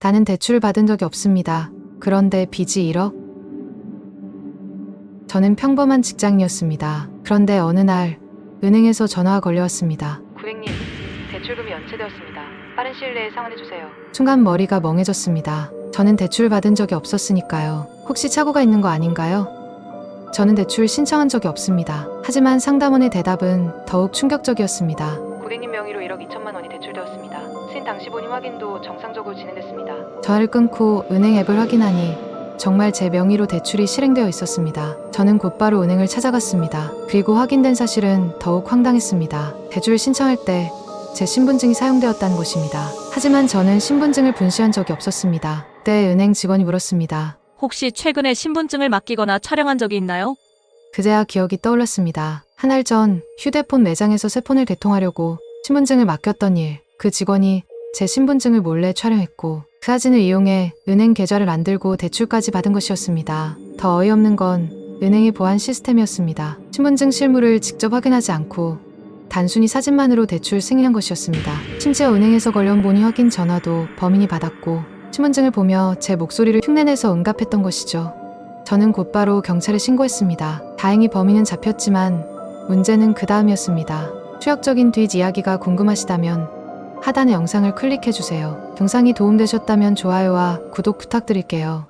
나는 대출을 받은 적이 없습니다. 그런데 빚이 1억? 저는 평범한 직장이었습니다. 그런데 어느 날 은행에서 전화가 걸려왔습니다. 고객님, 대출금이 연체되었습니다. 빠른 시일 내에 상환해 주세요. 순간 머리가 멍해졌습니다. 저는 대출 받은 적이 없었으니까요. 혹시 착오가 있는 거 아닌가요? 저는 대출 신청한 적이 없습니다. 하지만 상담원의 대답은 더욱 충격적이었습니다. 고객님 명의로 1억 2천만 원이 대출되었습니다. 신 당시 본인 확인도 정상적으로 진행됐습니다. 전화를 끊고 은행 앱을 확인하니 정말 제 명의로 대출이 실행되어 있었습니다. 저는 곧바로 은행을 찾아갔습니다. 그리고 확인된 사실은 더욱 황당했습니다. 대출 신청할 때 제 신분증이 사용되었다는 것입니다. 하지만 저는 신분증을 분실한 적이 없었습니다. 그때 은행 직원이 물었습니다. 혹시 최근에 신분증을 맡기거나 촬영한 적이 있나요? 그제야 기억이 떠올랐습니다. 한 달 전 휴대폰 매장에서 새 폰을 개통하려고 신분증을 맡겼던 일. 그 직원이 제 신분증을 몰래 촬영했고 그 사진을 이용해 은행 계좌를 만들고 대출까지 받은 것이었습니다. 더 어이없는 건 은행의 보안 시스템이었습니다. 신분증 실물을 직접 확인하지 않고 단순히 사진만으로 대출 승인한 것이었습니다. 심지어 은행에서 걸려온 본의 확인 전화도 범인이 받았고 신분증을 보며 제 목소리를 흉내내서 응답했던 것이죠. 저는 곧바로 경찰에 신고했습니다. 다행히 범인은 잡혔지만 문제는 그 다음이었습니다. 추격적인 뒷 이야기가 궁금하시다면 하단의 영상을 클릭해주세요. 영상이 도움되셨다면 좋아요와 구독 부탁드릴게요.